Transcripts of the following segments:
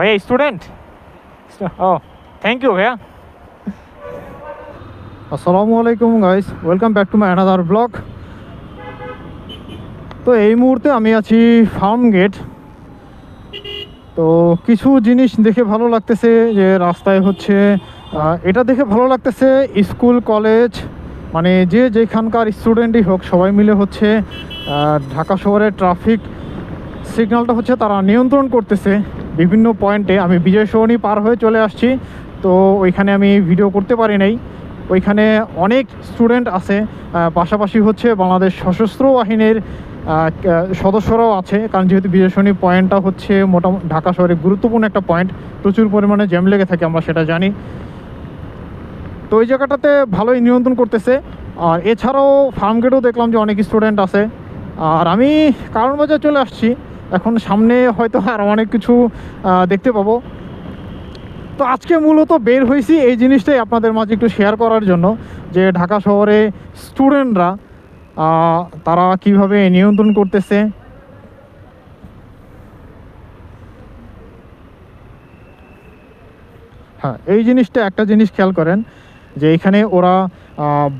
ভাইয়া student O thank you ভাইয়া আসসালামু আলাইকুম guys welcome back to my another blog তো এই মুহূর্তে আমি আছি ফার্ম গেট তো কিছু জিনিস দেখে ভালো লাগতেছে যে রাস্তায় হচ্ছে এটা দেখে ভালো লাগতেছে স্কুল কলেজ মানে যে যেখানকার স্টুডেন্টই হোক, সবাই মিলে হচ্ছে ঢাকা শহরের ট্রাফিক সিগন্যালটা হচ্ছে তারা নিয়ন্ত্রণ করতেছে। বিভিন্ন পয়েন্টে আমি বিজয় সরণি পার হয়ে চলে আসছি। তো ওইখানে আমি ভিডিও করতে পারি নাই। ওইখানে অনেক স্টুডেন্ট আছে পাশাপাশি হচ্ছে বাংলাদেশ সশস্ত্র বাহিনীর সদস্যরাও আছে। কারণ যেহেতু বিজয় সরণি পয়েন্টটা হচ্ছে মোটামুটি ঢাকা শহরে গুরুত্বপূর্ণ একটা পয়েন্ট প্রচুর পরিমাণে জ্যাম লেগে থাকে আমরা সেটা জানি। তো ওই জায়গাটাতে ভালোই নিয়ন্ত্রণ করতেছে। আর এছাড়াও ফার্ম গেটেও দেখলাম যে অনেক স্টুডেন্ট আছে। আর আমি কারণ বাজার চলে আসছি। এখন সামনে হয়তো আর অনেক কিছু দেখতে পাবো। তো আজকে মূলত বের হয়েছি এই জিনিসটাই আপনাদের মাঝে একটু শেয়ার করার জন্য, যে ঢাকা শহরে স্টুডেন্টরা তারা কীভাবে নিয়ন্ত্রণ করতেছে। হ্যাঁ এই জিনিসটা একটা জিনিস খেয়াল করেন, যে এখানে ওরা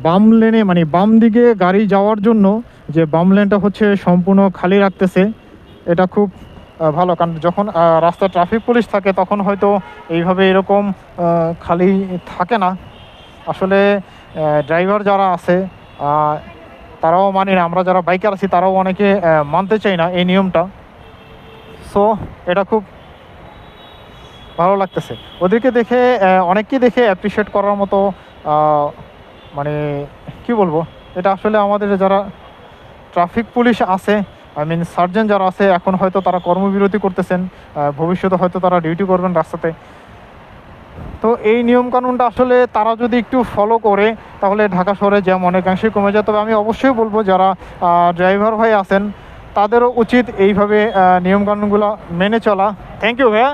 বাম লেনে মানে বাম দিকে গাড়ি যাওয়ার জন্য, যে বাম লেনটা হচ্ছে সম্পূর্ণ খালি রাখতেছে। এটা খুব ভালো। কারণ যখন রাস্তায় ট্রাফিক পুলিশ থাকে, তখন হয়তো এইভাবে এরকম খালি থাকে না। আসলে ড্রাইভার যারা আছে তারাও মানি না, আমরা যারা বাইকার আছি, তারাও অনেকে মানতে চাই না এই নিয়মটা। সো এটা খুব ভালো লাগতেছে। ওদেরকে দেখে অনেককে দেখে অ্যাপ্রিসিয়েট করার মতো মানে কি বলব? এটা আসলে আমাদের যারা ট্রাফিক পুলিশ আছে আই মিন সার্জন যারা আছে, এখন হয়তো তারা কর্মবিরতি করতেছেন ভবিষ্যতে হয়তো তারা ডিউটি করবেন রাস্তাতে। তো এই নিয়মকানুনটা আসলে তারা যদি একটু ফলো করে, তাহলে ঢাকা শহরে জ্যাম অনেকাংশেই কমে যায়। তবে আমি অবশ্যই বলব, যারা ড্রাইভার ভাই আছেন, তাদেরও উচিত এইভাবে নিয়মকানুনগুলো মেনে চলা। থ্যাংক ইউ ভাইয়া।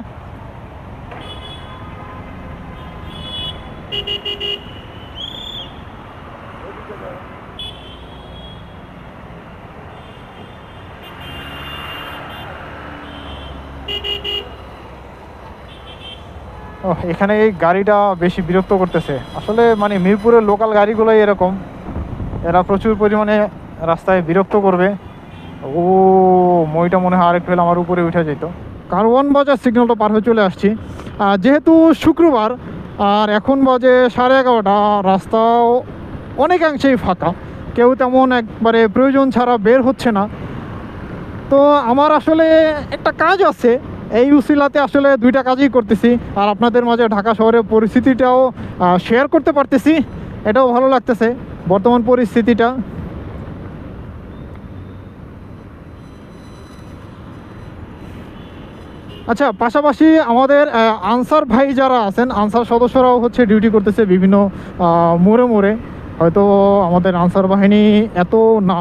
এখানে এই গাড়িটা বেশি বিরক্ত করতেছে। আসলে মানে মিরপুরের লোকাল গাড়িগুলোই এরকম। এরা প্রচুর পরিমাণে রাস্তায় বিরক্ত করবে। ও, মইটা মনে হয় আরেকটু আমার উপরে উঠে যেত। কারওয়ান বাজার সিগন্যালটা পার হয়ে চলে আসছি। যেহেতু শুক্রবার, আর এখন বাজে সাড়ে এগারোটা, রাস্তাও অনেকাংশেই ফাঁকা। কেউ তেমন একবারে প্রয়োজন ছাড়া বের হচ্ছে না। তো আমার আসলে একটা কাজ আছে। এই উসিলাতে আসলে দুইটা কাজই করতেছি। আর আপনাদের মাঝে ঢাকা শহরের পরিস্থিতিটাও শেয়ার করতে পারতেছি। এটাও ভালো লাগতেছে, বর্তমান পরিস্থিতিটা। আচ্ছা পাশাপাশি আমাদের আনসার ভাই যারা আছেন, আনসার সদস্যরাও হচ্ছে ডিউটি করতেছে বিভিন্ন মোড়ে মোড়ে। হয়তো আমাদের আনসার বাহিনী এত না।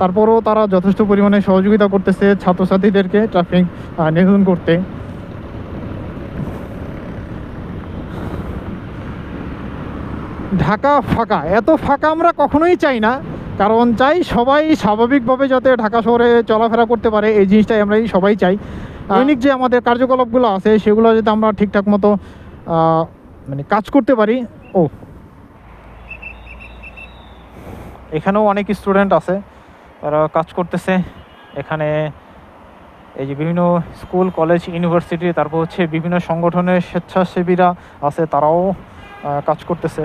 তারপরেও তারা যথেষ্ট পরিমাণে সহযোগিতা করতেছে ছাত্রছাত্রীদেরকে ট্রাফিক নিয়ন্ত্রণ করতে। ঢাকা ফাঁকা এত ফাঁকা আমরা কখনোই চাই না কারণ চাই সবাই স্বাভাবিকভাবে যাতে ঢাকা শহরে চলাফেরা করতে পারে এই জিনিসটাই আমরা সবাই চাই। দৈনিক যে আমাদের কার্যকলাপগুলো আছে সেগুলো যাতে আমরা ঠিকঠাক মতো মানে কাজ করতে পারি। ও। এখানেও অনেক স্টুডেন্ট আছে। তারা কাজ করতেছে। এখানে এই যে বিভিন্ন স্কুল, কলেজ, ইউনিভার্সিটি, তারপর হচ্ছে বিভিন্ন সংগঠনের স্বেচ্ছাসেবীরা আছে, তারাও কাজ করতেছে।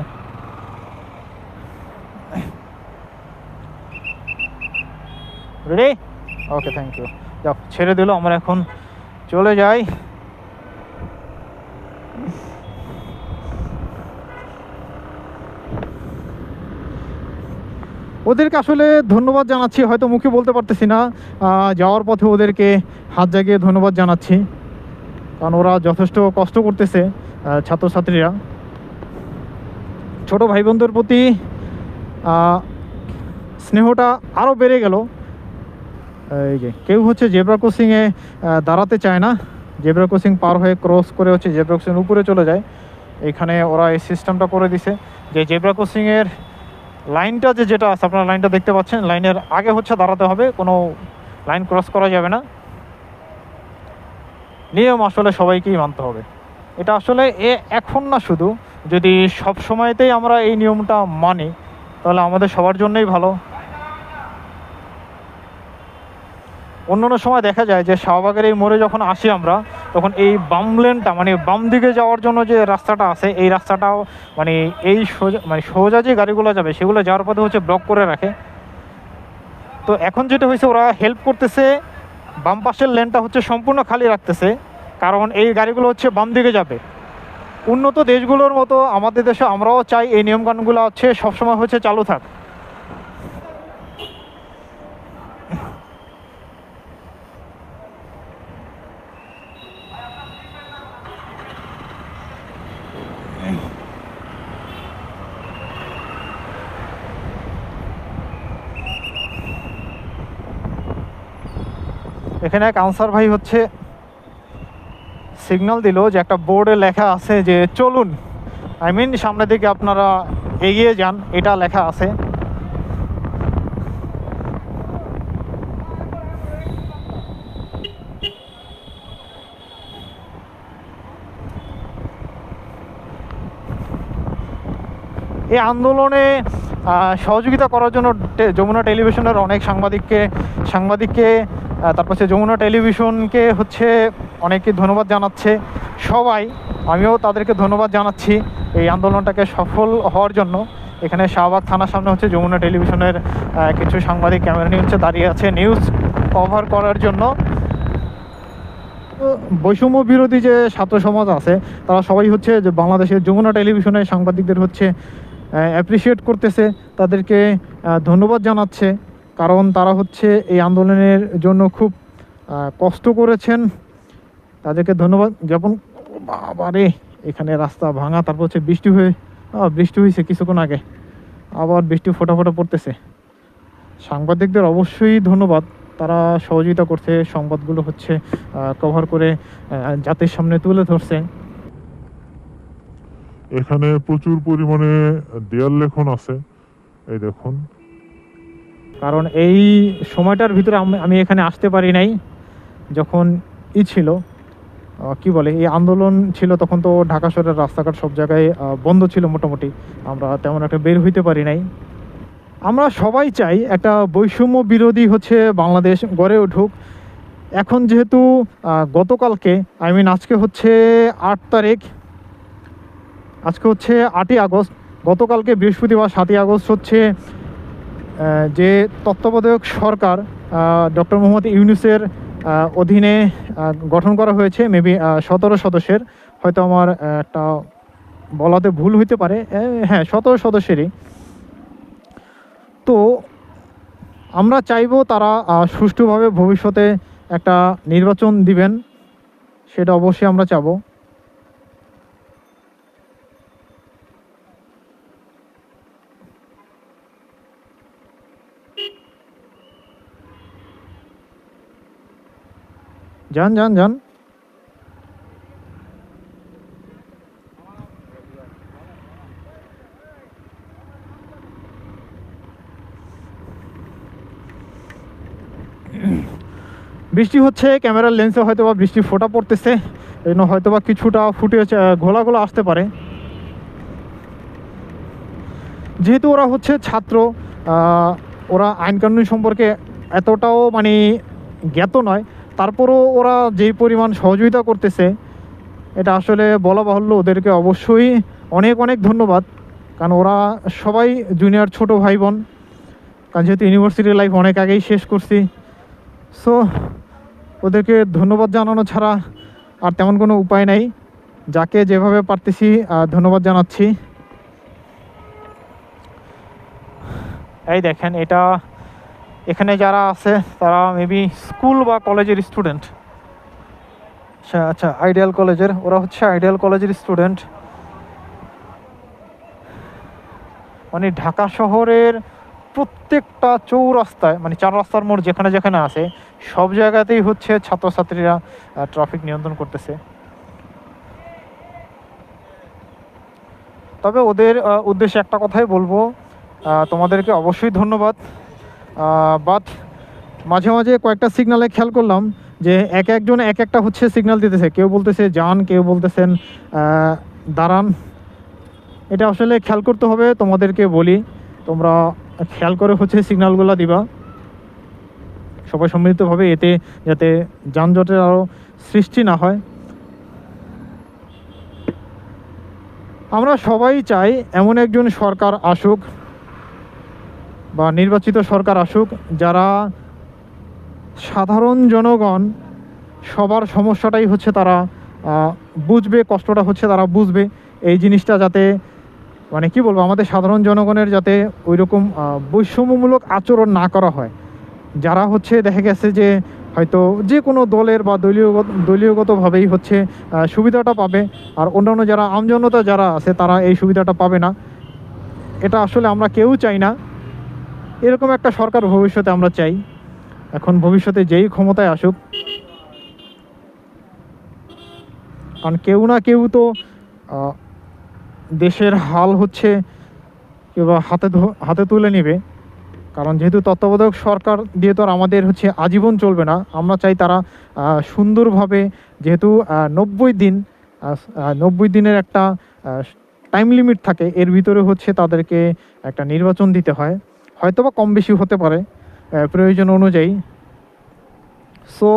রেডি ওকে থ্যাংক ইউ যাও ছেড়ে দিল, আমরা এখন চলে যাই। ওদেরকে আসলে ধন্যবাদ জানাচ্ছি, হয়তো মুখে বলতে পারতেছি না। যাওয়ার পথে ওদেরকে হাত জাগিয়ে ধন্যবাদ জানাচ্ছি। কারণ ওরা যথেষ্ট কষ্ট করতেছে ছাত্রছাত্রীরা। ছোট ভাই বোনদের প্রতি স্নেহটা আরও বেড়ে গেল। এই যে, কেউ হচ্ছে জেব্রা ক্রসিংয়ে দাঁড়াতে চায় না। জেব্রা ক্রসিং পার হয়ে ক্রস করে হচ্ছে জেব্রা ক্রসিং উপরে চলে যায়। এখানে ওরা এই সিস্টেমটা করে দিছে। যে জেব্রা ক্রসিংয়ের লাইনটা যে যেটা আছে, আপনারা লাইনটা দেখতে পাচ্ছেন, লাইনের আগে হচ্ছে দাঁড়াতে হবে, কোনো লাইন ক্রস করা যাবে না। নিয়ম আসলে সবাইকেই মানতে হবে। এটা আসলে এ এখন না শুধু, যদি সব সময়তেই আমরা এই নিয়মটা মানি, তাহলে আমাদের সবার জন্যই ভালো। অন্য সময় দেখা যায় যে শাহবাগের এই মোড়ে যখন আসি আমরা তখন এই বাম লেনটা মানে বাম দিকে যাওয়ার জন্য যে রাস্তাটা আছে, এই রাস্তাটাও মানে এই সোজা মানে সোজা যে গাড়িগুলো যাবে, সেগুলো যাওয়ার পথে হচ্ছে ব্লক করে রাখে। তো এখন যেটা হয়েছে, ওরা হেল্প করতেছে, বাম পাশের লেনটা হচ্ছে সম্পূর্ণ খালি রাখতেছে, কারণ এই গাড়িগুলো হচ্ছে বাম দিকে যাবে। উন্নত দেশগুলোর মতো আমাদের দেশে আমরাও চাই এই নিয়মকানুনগুলো হচ্ছে সবসময় হচ্ছে চালু থাক। এখানে এক আনসার ভাই হচ্ছে সিগন্যাল দিল যে একটা বোর্ডে লেখা আছে যে চলুন। আই মিন সামনের দিকে আপনারা এগিয়ে যান, এটা লেখা আছে। এই আন্দোলনে সহযোগিতা করার জন্য যমুনা টেলিভিশনের অনেক সাংবাদিককে সাংবাদিককে তারপর হচ্ছে যমুনা টেলিভিশনকে হচ্ছে অনেকে ধন্যবাদ জানাচ্ছে। সবাই, আমিও তাদেরকে ধন্যবাদ জানাচ্ছি এই আন্দোলনটাকে সফল হওয়ার জন্য। এখানে শাহবাগ থানার সামনে হচ্ছে যমুনা টেলিভিশনের কিছু সাংবাদিক ক্যামেরা নিয়ে হচ্ছে দাঁড়িয়ে আছে নিউজ কভার করার জন্য। বৈষম্য বিরোধী যে ছাত্র সমাজ আছে, তারা সবাই হচ্ছে যে বাংলাদেশের যমুনা টেলিভিশনের সাংবাদিকদের হচ্ছে অ্যাপ্রিসিয়েট করতেছে। তাদেরকে ধন্যবাদ জানাচ্ছে। কারণ তারা হচ্ছে এই আন্দোলনের জন্য খুব কষ্ট করেছেন। তাদেরকে ধন্যবাদ জ্ঞাপন বাবারে, এখানে রাস্তা ভাঙা, তারপর হচ্ছে বৃষ্টি হয়ে বৃষ্টি হয়েছে কিছুক্ষণ আগে। আবার বৃষ্টি ফোটা ফোটা পড়তেছে। সাংবাদিকদের অবশ্যই ধন্যবাদ। তারা সহযোগিতা করছে, সংবাদগুলো হচ্ছে কভার করে জাতির সামনে তুলে ধরছে। এখানে প্রচুর পরিমাণে দেয়াল লেখন আছে। এই দেখুন। কারণ এই সময়টার ভিতরে আমি- এখানে আসতে পারি নাই। যখন ই ছিল কি বলে, এই আন্দোলন ছিল তখন তো ঢাকা শহরের রাস্তাঘাট সব জায়গায় বন্ধ ছিল মোটামুটি। আমরা তেমন একটা বের হইতে পারি নাই। আমরা সবাই চাই একটা বৈষম্য বিরোধী হচ্ছে বাংলাদেশ গড়ে উঠুক। এখন যেহেতু গতকালকে আই মিন আজকে হচ্ছে আট তারিখ, আজকে হচ্ছে আটই আগস্ট, গতকালকে বৃহস্পতিবার সাতই আগস্ট হচ্ছে যে তত্ত্বাবধায়ক সরকার ডক্টর মোহাম্মদ ইউনুসের অধীনে গঠন করা হয়েছে, মেবি সতেরো সদস্যের। হয়তো আমার একটা বলাতে ভুল হইতে পারে। হ্যাঁ সতেরো সদস্যেরই। তো আমরা চাইব তারা সুষ্ঠুভাবে ভবিষ্যতে একটা নির্বাচন দিবেন। সেটা অবশ্যই আমরা চাবো। যান যান যান বৃষ্টি হচ্ছে, ক্যামেরার লেন্সে হয়তো বা বৃষ্টি ফোটা পড়তেছে। এই জন্য হয়তো বা কিছুটা ফুটে ঘোলা ঘোলা আসতে পারে। যেহেতু ওরা হচ্ছে ছাত্র ওরা আইনকানুন সম্পর্কে এতটাও মানে জ্ঞাত নয়। তারপরও ওরা যেই পরিমাণ সহযোগিতা করতেছে, এটা আসলে বলা বাহুল্য, ওদেরকে অবশ্যই অনেক অনেক ধন্যবাদ। কারণ ওরা সবাই জুনিয়র ছোট ভাই বোন কারণ যেহেতু ইউনিভার্সিটি লাইফ অনেক আগেই শেষ করছি। সো ওদেরকে ধন্যবাদ জানানো ছাড়া আর তেমন কোনো উপায় নাই। যাকে যেভাবে পারতেছি ধন্যবাদ জানাচ্ছি। এই দেখেন, এটা এখানে যারা আছে, তারা মেবি স্কুল বা কলেজের স্টুডেন্ট আচ্ছা আচ্ছা আইডিয়াল কলেজের ওরা হচ্ছে আইডিয়াল কলেজের স্টুডেন্ট মানে ঢাকা শহরের প্রত্যেকটা চৌরাস্তায় মানে চার রাস্তার মোড় যেখানে যেখানে আছে, সব জায়গাতেই হচ্ছে ছাত্রছাত্রীরা ট্রাফিক নিয়ন্ত্রণ করতেছে। তবে ওদের উদ্দেশ্যে একটা কথাই বলব। তোমাদেরকে অবশ্যই ধন্যবাদ। বাট মাঝে মাঝে কয়েকটা সিগনালে খেয়াল করলাম যে এক একজন এক একটা হচ্ছে সিগনাল দিতেছে। কেউ বলতেছে যান কেউ বলতেছেন দাঁড়ান এটা আসলে খেয়াল করতে হবে, তোমাদেরকে বলি। তোমরা খেয়াল করে হচ্ছে সিগনালগুলো দিবা। সবাই সম্মিলিতভাবে এতে যাতে যানজটের আরও সৃষ্টি না হয়। আমরা সবাই চাই এমন একজন সরকার আসুক। বা নির্বাচিত সরকার আসুক, যারা সাধারণ জনগণ, সবার সমস্যাটাই হচ্ছে তারা বুঝবে, কষ্টটা হচ্ছে তারা বুঝবে। এই জিনিসটা যাতে মানে কি বলব, আমাদের সাধারণ জনগণের যাতে ওই রকম বৈষম্যমূলক আচরণ না করা হয়। যারা হচ্ছে, দেখা গেছে যে হয়তো যে কোনো দলের বা দলীয়, দলীয়গতভাবেই হচ্ছে সুবিধাটা পাবে। আর অন্যান্য যারা আমজনতা যারা আছে, তারা এই সুবিধাটা পাবে না। এটা আসলে আমরা কেউ চাই না। এরকম একটা সরকার ভবিষ্যতে আমরা চাই। এখন ভবিষ্যতে যেই ক্ষমতায় আসুক, কারণ কেউ না কেউ তো দেশের হাল হচ্ছে কিংবা হাতে হাতে তুলে নেবে। কারণ যেহেতু তত্ত্বাবধায়ক সরকার দিয়ে তো আর আমাদের হচ্ছে আজীবন চলবে না, আমরা চাই তারা সুন্দরভাবে যেহেতু নব্বই দিন নব্বই দিনের একটা টাইম লিমিট থাকে, এর ভিতরে হচ্ছে তাদেরকে একটা নির্বাচন দিতে হয়। হয়তো বা কম বেশি হতে পারে প্রয়োজন অনুযায়ী। সো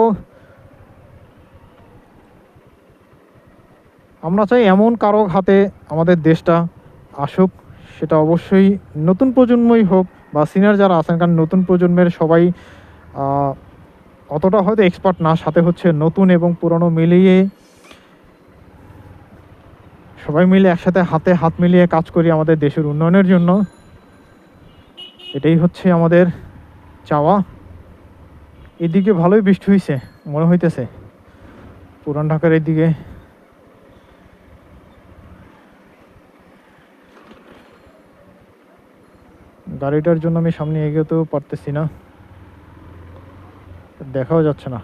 আমরা চাই এমন কারও হাতে আমাদের দেশটা আসুক, সেটা অবশ্যই নতুন প্রজন্মই হোক বা সিনিয়র যারা আছেন, কারণ নতুন প্রজন্মের সবাই অতটা হয়তো এক্সপার্ট না, সাথে হচ্ছে নতুন এবং পুরনো মিলিয়ে সবাই মিলে একসাথে হাতে হাত মিলিয়ে কাজ করি আমাদের দেশের উন্নয়নের জন্য। এটাই হচ্ছে আমাদের চাওয়া। এদিকে ভালোই বৃষ্টি হয়েছে মনে হইতেছে। পুরান ঢাকার এদিকে গাড়িটার জন্য আমি সামনে এগোতেও পারতেছি না। দেখাও যাচ্ছে না।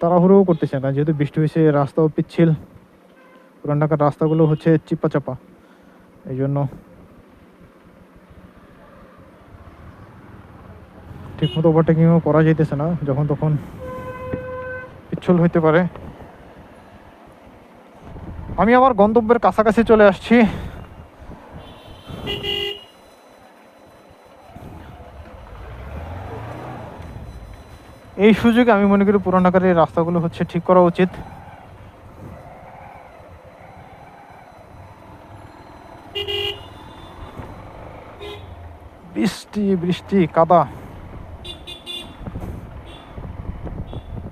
তাড়াহুড়োও করতেছে না, যেহেতু বৃষ্টি হয়েছে, রাস্তাও পিচ্ছিল। পুরান ঢাকার রাস্তাগুলো হচ্ছে চিপা চাপা এই জন্য ঠিকমতো ওভারটেকিংও করা যাইতেছে না, যখন তখন পিচ্ছল হইতে পারে। আমি আমার গন্তব্যের কাছাকাছি চলে আসছি। এই সুযোগে আমি মনে করি পুরান ঢাকার এই রাস্তাগুলো হচ্ছে ঠিক করা উচিত। বৃষ্টি বৃষ্টি, কাদা।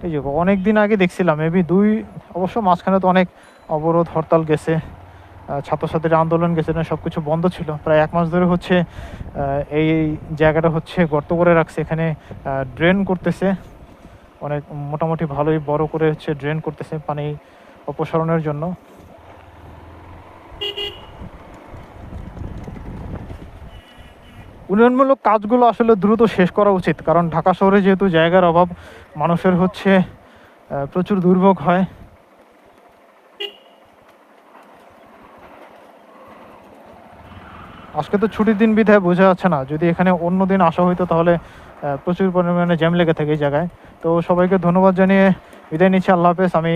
এই যে অনেক দিন আগে দেখছিলাম, মেবি দুই, অবশ্য মাঝখানে তো অনেক অবরোধ, হরতাল গেছে ছাত্রছাত্রীর আন্দোলন গেছে, না সব কিছু বন্ধ ছিল। প্রায় এক মাস ধরে হচ্ছে এই জায়গাটা হচ্ছে গর্ত করে রাখছে, এখানে ড্রেন করতেছে। অনেক মোটামুটি ভালোই বড় করে হচ্ছে ড্রেন করতেছে পানি অপসারণের জন্য। উন্নয়নমূলক কাজগুলো আসলে দ্রুত শেষ করা উচিত, কারণ ঢাকা শহরে যেহেতু জায়গার অভাব, মানুষের হচ্ছে প্রচুর দুর্ভোগ হয়। আজকে তো ছুটির দিন বিধায় বোঝা যাচ্ছে না, যদি এখানে অন্য দিন আসা হইতো তাহলে প্রচুর পরিমাণে জ্যাম লেগে থাকে এই জায়গায়। তো সবাইকে ধন্যবাদ জানিয়ে বিদায় নিচ্ছি আল্লাহ হাফেজ। আমি